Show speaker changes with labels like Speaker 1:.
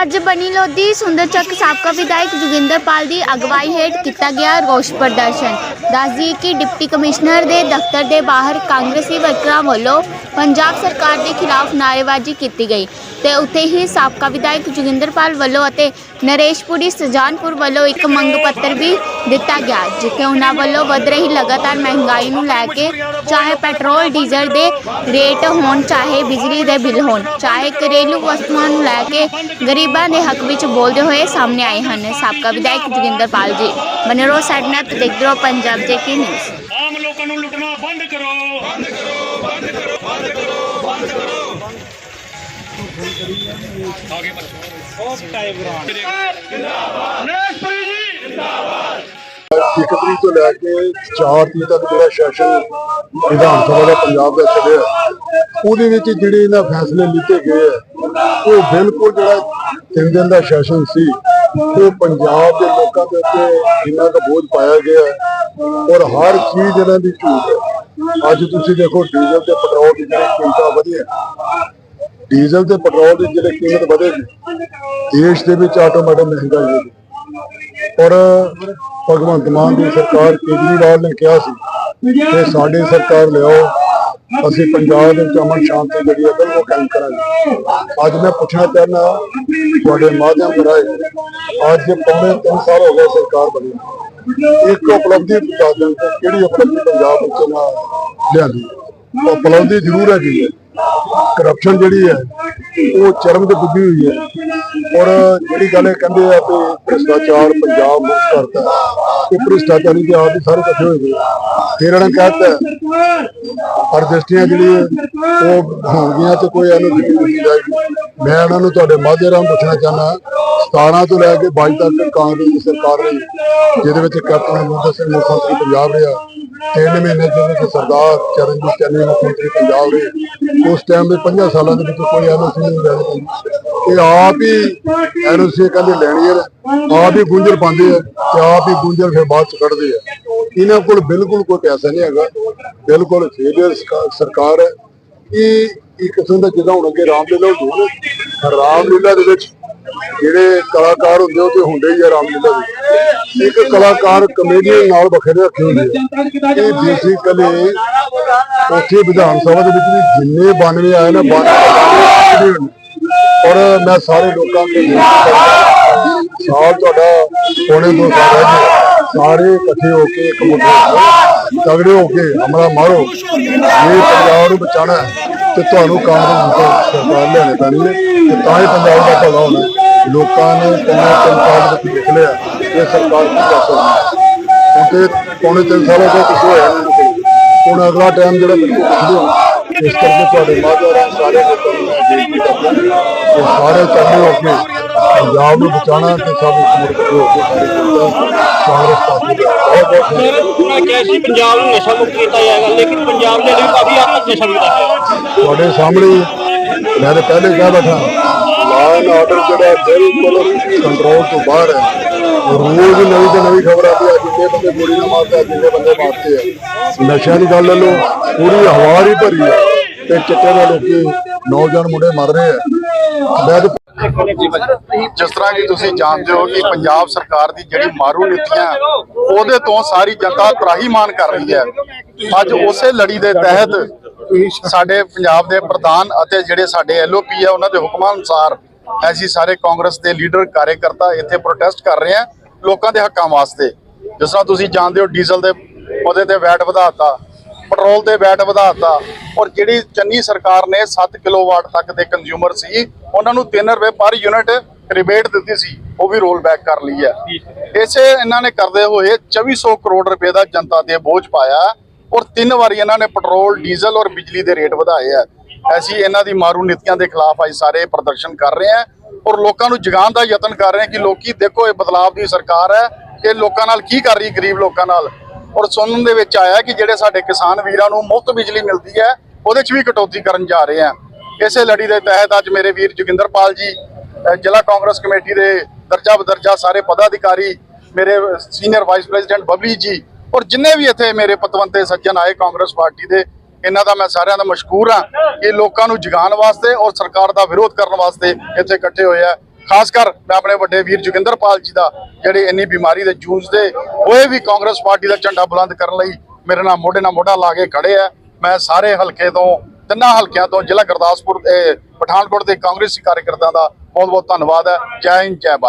Speaker 1: ਅੱਜ ਬਣੀ ਲੋਧੀ ਸੁੰਦਰ ਚੱਕ ਸਾਬਕਾ ਵਿਧਾਇਕ ਜੋਗਿੰਦਰਪਾਲ ਦੀ ਅਗਵਾਈ ਹੇਠ ਕੀਤਾ ਗਿਆ ਰੋਸ ਪ੍ਰਦਰਸ਼ਨ। ਦੱਸਦੀ ਕਿ ਡਿਪਟੀ ਕਮਿਸ਼ਨਰ ਦੇ ਦਫ਼ਤਰ ਦੇ ਬਾਹਰ ਕਾਂਗਰਸੀ ਵਰਕਰਾਂ ਵੱਲੋਂ ਪੰਜਾਬ ਸਰਕਾਰ ਦੇ ਖਿਲਾਫ ਨਾਅਰੇਬਾਜ਼ੀ ਕੀਤੀ ਗਈ ਤੇ ਉੱਥੇ ਹੀ ਸਾਬਕਾ ਵਿਧਾਇਕ ਜੋਗਿੰਦਰਪਾਲ ਵੱਲੋਂ ਅਤੇ ਨਰੇਸ਼ ਪੁਰੀ ਸਜਾਨਪੁਰ ਵੱਲੋਂ ਇੱਕ ਮੰਗ ਪੱਤਰ ਵੀ ਦਿੱਤਾ ਗਿਆ, ਜਿੱਥੇ ਉਹਨਾਂ ਵੱਲੋਂ ਵਧ ਰਹੀ ਲਗਾਤਾਰ ਮਹਿੰਗਾਈ ਨੂੰ ਲੈ ਕੇ ਚਾਹੇ ਪੈਟਰੋਲ, ਡੀਜ਼ਲ ਦੇ ਰੇਟ ਹੋਣ, ਚਾਹੇ ਬਿਜਲੀ ਦੇ ਬਿੱਲ ਹੋਣ, ਚਾਹੇ ਘਰੇਲੂ ਵਸਤੂਆਂ ਨੂੰ ਲੈ ਕੇ ਗਰੀਬਾਂ ਦੇ ਹੱਕ ਵਿੱਚ ਬੋਲਦੇ ਹੋਏ ਸਾਹਮਣੇ ਆਏ ਹਨ। ਸਾਬਕਾ ਵਿਧਾਇਕ ਜੋਗਿੰਦਰ ਪਾਲ ਜੀ ਬਨੇ ਰਹੋ ਤੇ ਦੇਖਦੇ ਰਹੋ ਪੰਜਾਬ ਦੇ ਨਿਊਜ਼
Speaker 2: ਆਮ ਲੋਕਾਂ ਨੂੰ ਲੁੱਟਣਾ ਬੰਦ ਕਰੋ ਬੰਦ ਕਰੋ ਬੰਦ ਕਰੋ ਬੰਦ ਕਰੋ ਬੰਦ ਕਰੋ ਆਗੇ ਬੱਚੋ ਆਫ ਟਾਈਮ ਜਿੰਦਾਬਾਦ ਨੇਸ਼ਪੁਰੀ ਜੀ
Speaker 3: ਇੱਕ ਤਰੀਕ ਤੋਂ ਲੈ ਕੇ 4 ਤਰੀਕ ਤੱਕ ਜਿਹੜਾ ਸੈਸ਼ਨ ਵਿਧਾਨ ਸਭਾ ਦਾ ਪੰਜਾਬ ਦਾ ਚੱਲਿਆ ਉਹਦੇ ਵਿੱਚ ਜਿਹੜੇ ਇਹਨਾਂ ਫੈਸਲੇ ਲਿੱਤੇ ਗਏ ਆ ਉਹ ਬਿਲਕੁਲ ਜਿਹੜਾ ਤਿੰਨ ਦਿਨ ਦਾ ਸੈਸ਼ਨ ਸੀ, ਉਹ ਪੰਜਾਬ ਦੇ ਲੋਕਾਂ ਦੇ ਉੱਤੇ ਜਿੰਨਾ ਦਾ ਬੋਝ ਪਾਇਆ ਗਿਆ ਔਰ ਹਰ ਚੀਜ਼ ਇਹਨਾਂ ਦੀ ਝੂਠ ਹੈ। ਅੱਜ ਤੁਸੀਂ ਦੇਖੋ, ਡੀਜ਼ਲ ਤੇ ਪੈਟਰੋਲ ਦੀ ਜਿਹੜੀ ਕੀਮਤਾਂ ਵਧੀਆ ਡੀਜ਼ਲ ਤੇ ਪੈਟਰੋਲ ਦੀ ਜਿਹੜੇ ਕੀਮਤ ਵਧੇਗੀ ਦੇਸ਼ ਦੇ ਵਿੱਚ ਆਟੋਮੈਟਿਕ ਮਹਿੰਗਾਈ ਹੋਵੇਗੀ ਔਰ ਭਗਵੰਤ ਮਾਨ ਦੀ ਸਰਕਾਰ ਕੇਜਰੀਵਾਲ ਨੇ ਕਿਹਾ ਸੀ ਕਿ ਸਾਡੀ ਸਰਕਾਰ ਲਿਆਓ, ਅਸੀਂ ਪੰਜਾਬ ਦੇ ਵਿੱਚ ਅਮਨ ਸ਼ਾਂਤੀ ਜਿਹੜੀ ਹੈ ਬਿਲਕੁਲ ਕਾਇਮ ਕਰਾਂਗੇ। ਅੱਜ ਮੈਂ ਪੁੱਛਣਾ ਚਾਹੁੰਦਾ, ਤੁਹਾਡੇ ਮਾਧਿਅਮ ਰਾਹੀਂ ਅੱਜ ਪੌਣੇ 3 ਸਾਲ ਹੋ ਗਏ ਸਰਕਾਰ ਬਣੀ ਇੱਕ ਉਪਲਬਧੀ ਦੱਸ ਦੇਣ ਕਿਹੜੀ ਉਪਲਬਧੀ ਪੰਜਾਬ ਵਿੱਚ ਨਾ ਲਿਆਂਦੀ? ਉਪਲਬਧੀ ਜ਼ਰੂਰ ਹੈਗੀ ਹੈ। ਕਰਪਸ਼ਨ ਜਿਹੜੀ ਹੈ ਉਹ ਚਰਮ ਤੇ ਪੁੱਜੀ ਹੋਈ ਹੈ। ਔਰ ਜਿਹੜੀ ਗੱਲ ਇਹ ਕਹਿੰਦੇ ਆ ਕਿ ਭ੍ਰਿਸ਼ਟਾਚਾਰ ਪੰਜਾਬ ਮੁਕਤ ਕਰਤਾ ਹੈ, ਭ੍ਰਿਸ਼ਟਾਚਾਰੀ ਦੇ ਆਪ ਹੀ ਸਾਰੇ ਇਕੱਠੇ ਹੋਏ ਗਏ ਫਿਰ ਇਹਨਾਂ ਨੇ ਕਹਿਤਾ ਪਰ ਦ੍ਰਿਸ਼ਟੀਆਂ ਜਿਹੜੀ ਹੈ, ਉਹ ਹੋਣਗੀਆਂ ਤੇ ਕੋਈ ਇਹਨੂੰ ਦਿੱਤੀ ਨਹੀਂ ਜਾਏਗੀ। ਮੈਂ ਇਹਨਾਂ ਨੂੰ ਤੁਹਾਡੇ ਮਾਧਿਅਮ ਰਾਹੀਂ ਪੁੱਛਣਾ ਚਾਹੁੰਦਾ 17 ਤੋਂ ਲੈ ਕੇ 22 ਤੱਕ ਕਾਂਗਰਸ ਦੀ ਸਰਕਾਰ ਰਹੀ ਜਿਹਦੇ ਵਿੱਚ ਕੈਪਟਨ ਅਮਰਿੰਦਰ ਸਿੰਘ ਮੁੱਖ ਮੰਤਰੀ ਪੰਜਾਬ ਰਿਹਾ। ਤਿੰਨ ਮਹੀਨੇ ਜਿਹਦੇ ਸਰਦਾਰ ਚਰਨਜੀਤ ਚੰਨੀ ਮੁੱਖ ਮੰਤਰੀ ਪੰਜਾਬ ਰਹੇ ਉਸ ਟਾਈਮ ਦੇ 5 ਸਾਲਾਂ ਦੇ ਵਿੱਚ ਕੋਈ ਐਨਓਸੀ ਨਹੀਂ ਲੈਣੀ ਪੈਂਦੀ ਇਹ ਆਪ ਹੀ ਐਨਓਸੀ ਕਹਿੰਦੇ ਲੈਣੀ ਹੈ ਆਪ ਹੀ ਗੁੰਝਲ ਪਾਉਂਦੇ ਆ ਤੇ ਆਪ ਹੀ ਗੁੰਝਲ ਫਿਰ ਬਾਅਦ ਚ ਕੱਢਦੇ ਆ। ਇਹਨਾਂ ਕੋਲ ਬਿਲਕੁਲ ਕੋਈ ਪੈਸਾ ਨਹੀਂ ਹੈਗਾ, ਬਿਲਕੁਲ ਫੇਲਿਅਰ ਸਰਕਾਰ ਹੈ। ਇਹ ਇੱਕ ਕਿਸਮ ਦਾ ਜਿੱਦਾਂ ਹੁਣ ਅੱਗੇ ਰਾਮਲੀਲਾ ਹੁੰਦੀ ਹੈ ਨਾ, ਰਾਮਲੀਲਾ ਦੇ ਵਿੱਚ ਜਿਹੜੇ ਕਲਾਕਾਰ ਹੁੰਦੇ ਉਹ ਤੇ ਹੁੰਦੇ ਹੀ ਆ ਰਾਮਲੀਲਾ ਵਿੱਚ ਇੱਕ ਕਲਾਕਾਰ ਕਮੇਡੀਅਨ ਨਾਲ ਵੱਖਰੇ ਰੱਖੇ ਹੁੰਦੇ ਆ। ਇਹ ਬੇਸਿਕਲੀ ਉੱਥੇ ਵਿਧਾਨ ਸਭਾ ਦੇ ਵਿੱਚ ਵੀ ਜਿੰਨੇ 92 ਆਏ ਨਾ 92 ਔਰ ਮੈਂ ਸਾਰੇ ਲੋਕਾਂ ਨੂੰ ਸਾਲ ਤੁਹਾਡਾ ਪੌਣੇ ਦੋ ਸਾਲ ਜੀ ਸਾਰੇ ਇਕੱਠੇ ਹੋ ਕੇ ਇੱਕ ਮੁੱਠੇ ਤਗੜੇ ਹੋ ਕੇ ਹਮਲਾ ਮਾਰੋ। ਇਹ ਪੰਜਾਬ ਨੂੰ ਬਚਾਣਾ ਹੈ। ਤੇ ਤੁਹਾਨੂੰ ਕਾਂਗਰਸ ਦੀ ਸਰਕਾਰ ਲਿਆਉਣੀ ਪੈਣੀ ਹੈ। ਤੇ ਤਾਂ ਹੀ ਪੰਜਾਬ ਦਾ ਭਲਾ ਹੋਣਾ ਲੋਕਾਂ ਨੇ ਪੌਣੇ ਤਿੰਨ ਸਾਲ ਵਿੱਚ ਦੇਖ ਲਿਆ ਇਹ ਸਰਕਾਰ ਕੀ ਕਰ ਸਕਦੀ ਹੈ? ਕਿਉਂਕਿ ਪੌਣੇ ਤਿੰਨ ਸਾਲਾਂ ਤੋਂ ਕੁਝ ਹੋਇਆ ਨਹੀਂ ਹੁਣ ਅਗਲਾ ਟਾਈਮ ਜਿਹੜਾ ਇਸ ਕਰਕੇ ਤੁਹਾਡੇ ਮਾਧਿਅਮ ਸਾਰੇ ਲੋਕਾਂ ਨੂੰ ਬੇਨਤੀ ਕਰਦਾ ਕਿ ਸਾਰੇ ਚੱਲੇ ਹੋ ਕੇ ਪੰਜਾਬ ਨੂੰ ਬਚਾਉਣਾ ਤੇ ਸਭ ਇੱਕ ਹੋ ਕੇ ਜਨਤਾ ਕਾਂਗਰਸ ਪਾਰਟੀ ਦਾ ਬਹੁਤ ਬਹੁਤ ਧੰਨਵਾਦ।
Speaker 2: ਮੈਂ ਕਿਹਾ ਸੀ ਪੰਜਾਬ ਨੂੰ ਨਸ਼ਾ ਮੁਕਤ ਕੀਤਾ ਜਾਏਗਾ ਲੇਕਿਨ ਪੰਜਾਬ ਦੇ ਲਈ ਕਾਫੀ ਤੱਕ ਨਸ਼ਾ ਵਿਕਦਾ ਹੈ
Speaker 3: ਤੁਹਾਡੇ ਸਾਹਮਣੇ ਮੈਂ ਤਾਂ ਪਹਿਲੇ ਕਹਿ ਬੈਠਾ ਲਾਅ ਆਰਡਰ ਜਿਹੜਾ ਬਿਲਕੁਲ ਕੰਟਰੋਲ ਤੋਂ ਬਾਹਰ ਹੈ ਰੋਜ਼ ਨਵੀਂ ਤੋਂ ਨਵੀਂ ਖਬਰ ਆਉਂਦੀ ਹੈ ਜਿੰਨੇ ਬੰਦੇ ਗੋਲੀ ਨਾਲ ਮਾਰਦੇ ਆ ਜਿੰਨੇ ਬੰਦੇ ਮਾਰਦੇ ਆ। ਨਸ਼ਿਆਂ ਦੀ ਗੱਲ ਲੈ ਲਓ ਪੂਰੀ ਹਵਾਰ ਹੀ ਭਰੀ ਹੈ ਤੇ ਚਿੱਟੇ ਦੇ ਲੋਕੀ ਨੌਜਵਾਨ ਮੁੰਡੇ ਮਰ ਰਹੇ ਆ। ਮੈਂ
Speaker 4: ਜਿਸ ਤਰ੍ਹਾਂ ਕਿ ਤੁਸੀਂ ਜਾਣਦੇ ਹੋ ਕਿ ਪੰਜਾਬ ਸਰਕਾਰ ਦੀ ਜਿਹੜੀ ਮਾਰੂ ਨੀਤੀਆਂ, ਉਹਦੇ ਤੋਂ ਸਾਰੀ ਜਨਤਾ ਤਰਾਹੀਮਾਨ ਕਰ ਰਹੀ ਹੈ। ਅੱਜ ਉਸੇ ਲੜੀ ਦੇ ਤਹਿਤ ਸਾਡੇ ਪੰਜਾਬ ਦੇ ਪ੍ਰਧਾਨ ਅਤੇ ਜਿਹੜੇ ਸਾਡੇ ਐਲਓਪੀ ਆ ਉਹਨਾਂ ਦੇ ਹੁਕਮਾਂ ਅਨੁਸਾਰ ਅਸੀਂ ਸਾਰੇ ਕਾਂਗਰਸ ਦੇ ਲੀਡਰ ਕਾਰਜਕਰਤਾ ਇੱਥੇ ਪ੍ਰੋਟੈਸਟ ਕਰ ਰਹੇ ਹਾਂ ਲੋਕਾਂ ਦੇ ਹੱਕਾਂ ਵਾਸਤੇ। ਜਿਸ ਤਰ੍ਹਾਂ ਤੁਸੀਂ ਜਾਣਦੇ ਹੋ ਡੀਜ਼ਲ ਦੇ ਉਹਦੇ ਤੇ ਵੈਟ ਵਧਾਤਾ ਪੈਟਰੋਲ ਦੇ ਵੈਟ ਵਧਾਤਾ ਔਰ ਜਿਹੜੀ ਚੰਨੀ ਸਰਕਾਰ ਨੇ 7 ਕਿਲੋਵਾਟ ਤੱਕ ਦੇ ਕੰਜ਼ਿਊਮਰ ਸੀ, ਉਹਨਾਂ ਨੂੰ 3 ਰੁਪਏ ਪਰ ਯੂਨਿਟ ਰਿਬੇਟ ਦਿੱਤੀ ਸੀ, ਉਹ ਵੀ ਰੋਲ ਬੈਕ ਕਰ ਲਈ ਹੈ। ਇਸੇ ਇਹਨਾਂ ਨੇ ਕਰਦੇ ਹੋਏ 2400 ਕਰੋੜ ਰੁਪਏ ਦਾ ਜਨਤਾ ਤੇ ਬੋਝ ਪਾਇਆ ਔਰ ਤਿੰਨ ਵਾਰੀ ਇਹਨਾਂ ਨੇ ਪੈਟਰੋਲ, ਡੀਜ਼ਲ ਔਰ ਬਿਜਲੀ ਦੇ ਰੇਟ ਵਧਾਏ ਆ ਅਸੀਂ ਇਹਨਾਂ ਦੀ ਮਾਰੂ ਨੀਤੀਆਂ ਦੇ ਖਿਲਾਫ ਅੱਜ ਸਾਰੇ ਪ੍ਰਦਰਸ਼ਨ ਕਰ ਰਹੇ ਹਾਂ ਔਰ ਲੋਕਾਂ ਨੂੰ ਜਗਾਉਣ ਦਾ ਯਤਨ ਕਰ ਰਹੇ ਹਾਂ ਕਿ ਲੋਕੀ ਦੇਖੋ ਇਹ ਬਦਲਾਵ ਦੀ ਸਰਕਾਰ ਹੈ, ਇਹ ਲੋਕਾਂ ਨਾਲ ਕੀ ਕਰ ਰਹੀ ਗਰੀਬ ਲੋਕਾਂ ਨਾਲ? ਔਰ ਸੁਣਨ ਦੇ ਵਿੱਚ ਆਇਆ ਕਿ ਜਿਹੜੇ ਸਾਡੇ ਕਿਸਾਨ ਵੀਰਾਂ ਨੂੰ ਮੁਫਤ ਬਿਜਲੀ ਮਿਲਦੀ ਹੈ ਉਹਦੇ 'ਚ ਵੀ ਕਟੌਤੀ ਕਰਨ ਜਾ ਰਹੇ ਆ ਇਸੇ ਲੜੀ ਦੇ ਤਹਿਤ ਅੱਜ ਮੇਰੇ ਵੀਰ ਜੋਗਿੰਦਰਪਾਲ ਜੀ ਅ, ਜ਼ਿਲ੍ਹਾ ਕਾਂਗਰਸ ਕਮੇਟੀ ਦੇ ਦਰਜਾ ਬਦਰਜਾ ਸਾਰੇ ਪਦਾਧਿਕਾਰੀ ਮੇਰੇ ਸੀਨੀਅਰ ਵਾਈਸ ਪ੍ਰੈਜ਼ੀਡੈਂਟ ਬਬਲੀ ਜੀ ਔਰ ਜਿੰਨੇ ਵੀ ਇੱਥੇ ਮੇਰੇ ਪਤਵੰਤੇ ਸੱਜਣ ਆਏ ਕਾਂਗਰਸ ਪਾਰਟੀ ਦੇ ਇਹਨਾਂ ਦਾ ਮੈਂ ਸਾਰਿਆਂ ਦਾ ਮਸ਼ਕੂਰ ਹਾਂ ਕਿ ਲੋਕਾਂ ਨੂੰ ਜਗਾਉਣ ਵਾਸਤੇ ਔਰ ਸਰਕਾਰ ਦਾ ਵਿਰੋਧ ਕਰਨ ਵਾਸਤੇ ਇੱਥੇ ਇਕੱਠੇ ਹੋਏ ਆ। ਖਾਸ ਕਰ ਮੈਂ ਆਪਣੇ ਵੱਡੇ ਵੀਰ ਜੋਗਿੰਦਰਪਾਲ ਜੀ ਦਾ, ਜਿਹੜੇ ਇੰਨੀ ਬਿਮਾਰੀ ਦੇ ਜੂਝਦੇ ਹੋਏ ਵੀ ਕਾਂਗਰਸ ਪਾਰਟੀ ਦਾ ਝੰਡਾ ਬੁਲੰਦ ਕਰਨ ਲਈ ਮੇਰੇ ਨਾਲ ਮੋਢੇ ਨਾਲ ਮੋਢਾ ਲਾ ਕੇ ਖੜੇ ਆ। ਮੈਂ ਸਾਰੇ ਹਲਕੇ ਤੋਂ, ਤਿੰਨਾਂ ਹਲਕਿਆਂ ਤੋਂ ਜ਼ਿਲ੍ਹਾ ਗੁਰਦਾਸਪੁਰ ਪਠਾਨਕੋਟ ਦੇ ਕਾਂਗਰਸੀ ਕਾਰਜਕਰਤਾ ਦਾ ਬਹੁਤ ਬਹੁਤ ਧੰਨਵਾਦ ਹੈ। ਜੈ ਹਿੰਦ, ਜੈ ਭਾਰਤ।